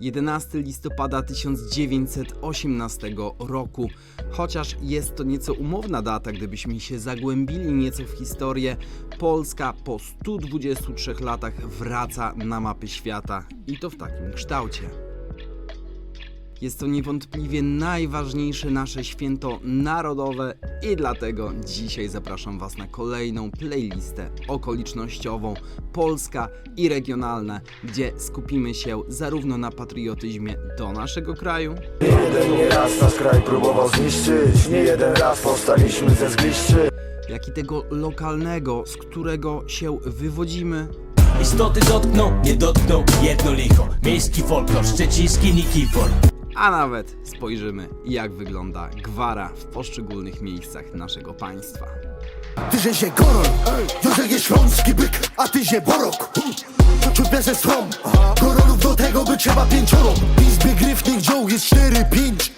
11 listopada 1918 roku. Chociaż jest to nieco umowna data, gdybyśmy się zagłębili nieco w historię, Polska po 123 latach wraca na mapy świata i to w takim kształcie. Jest to niewątpliwie najważniejsze nasze święto narodowe i dlatego dzisiaj zapraszam Was na kolejną playlistę okolicznościową, polska i regionalna, gdzie skupimy się zarówno na patriotyzmie do naszego kraju, Nie jeden nie raz nasz kraj próbował zniszczyć. Nie jeden raz powstaliśmy ze zgliszczy. Jak i tego lokalnego, z którego się wywodzimy, Istoty dotkną, nie dotkną, jedno licho. Miejski folklor, szczeciński Nikifor a nawet spojrzymy jak wygląda gwara w poszczególnych miejscach naszego państwa. Ty że się goron, Józek jest śląski byk, a ty się borok. Czuć bezę strom, goronów do tego by trzeba pięcioro. W izbie gryfnych dzioł jest cztery, pięć